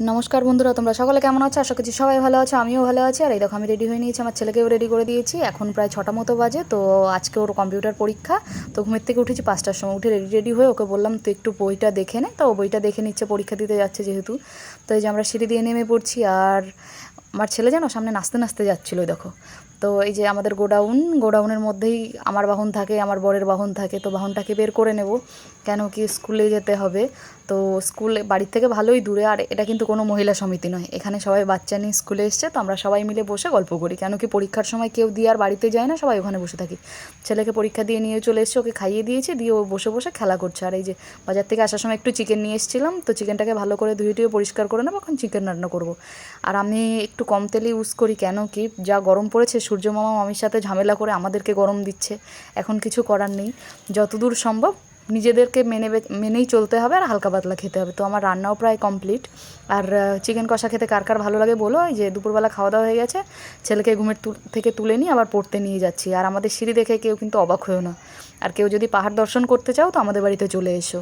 নমস্কার বন্ধুরা, তোমরা সকলে কেমন আছো? আশা করছি সবাই ভালো আছো, আমিও ভালো আছি। আর এই দেখো, আমি রেডি হয়ে নিয়েছি, আমার ছেলেকেও রেডি করে দিয়েছি। এখন প্রায় ছটা মতো বাজে, তো আজকে ওর কম্পিউটার পরীক্ষা। তো ঘুমের থেকে উঠেছি, পাঁচটার সময় উঠে রেডি রেডি হয়ে ওকে বললাম, তুই একটু বইটা দেখে নে। তো ও বইটা দেখে নিচ্ছে, পরীক্ষা দিতে যাচ্ছে যেহেতু। তো এই যে আমরা সিঁড়ি দিয়ে নেমে পড়ছি, আর আমার ছেলে যেন সামনে নাচতে নাচতে যাচ্ছিল, দেখো। তো এই যে আমাদের গোডাউন, গোডাউনের মধ্যেই আমার বাহন থাকে, আমার বরের বাহন থাকে, তো বাহনটাকে বের করে নেব। কেন কি স্কুলে যেতে হবে। তো স্কুলে বাড়ির থেকে ভালোই দূরে, আর এটা কিন্তু কোনো মহিলা সমিতি নয়। এখানে সবাই বাচ্চা নিয়ে স্কুলে এসছে, তো আমরা সবাই মিলে বসে গল্প করি। কেন কি পরীক্ষার সময় কেউ দিয়ে আর বাড়িতে যায় না, সবাই ওখানে বসে থাকি। ছেলেকে পরীক্ষা দিয়ে নিয়ে চলে এসছে, ওকে খাইয়ে দিয়েছে, দিয়ে ও বসে বসে খেলা করছে। আর এই যে বাজার থেকে আসার সময় একটু চিকেন নিয়ে এসেছিলাম, তো চিকেনটাকে ভালো করে ধুয়ে টুয়ে পরিষ্কার করে নেব, এখন চিকেন রান্না করব। আর আমি একটু কম তেলে ইউজ করি, কেন কি যা গরম পড়েছে সূর্য মামা মামির সাথে ঝামেলা করে আমাদেরকে গরম দিচ্ছে। এখন কিছু করার নেই। যতদূর সম্ভব নিজেদেরকে মেনে মেনেই চলতে হবে আর হালকা পাতলা খেতে হবে। তো আমার রান্নাও প্রায় কমপ্লিট। আর চিকেন কষা খেতে কার কার ভালো লাগে বলো? যে দুপুরবেলা খাওয়া দাওয়া হয়ে গেছে। ছেলেকে ঘুমের থেকে তুলে নিয়ে আবার পড়তে নিয়ে যাচ্ছি। আর আমাদের সিঁড়ি দেখে কেউ কিন্তু অবাক হয়েও না। আর কেউ যদি পাহাড় দর্শন করতে চাও তো আমাদের বাড়িতে চলে এসো।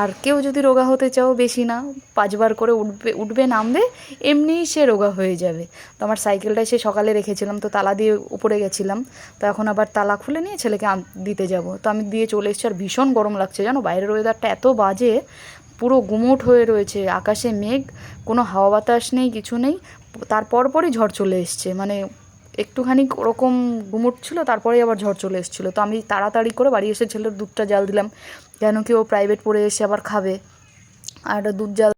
আর কেউ যদি রোগা হতে চাও বেশি না, পাঁচবার করে উঠবে উঠবে, নামবে এমনিই সে রোগা হয়ে যাবে। তো আমার সাইকেলটাই সে সকালে রেখেছিলাম, তো তালা দিয়ে উপরে গেছিলাম। তো এখন আবার তালা খুলে নিয়ে ছেলেকে দিতে যাব। তো আমি দিয়ে চলে এসেছি, আর ভীষণ গরম লাগছে, জানো? বাইরের ওয়েদারটা এত বাজে, পুরো গুমোট হয়ে রয়েছে, আকাশে মেঘ, কোনো হাওয়া বাতাস নেই, কিছু নেই। তারপর পরই ঝড় চলে এসছে মানে একটুখানি ওরকম গুমুট ছিল তারপরে আবার ঝড় চলে এসেছিল। তো আমি তাড়াতাড়ি করে বাড়ি এসে ছেলের দুধটা জাল দিলাম কেন কি ও প্রাইভেট পড়ে এসে আবার খাবে। আর দুধ জাল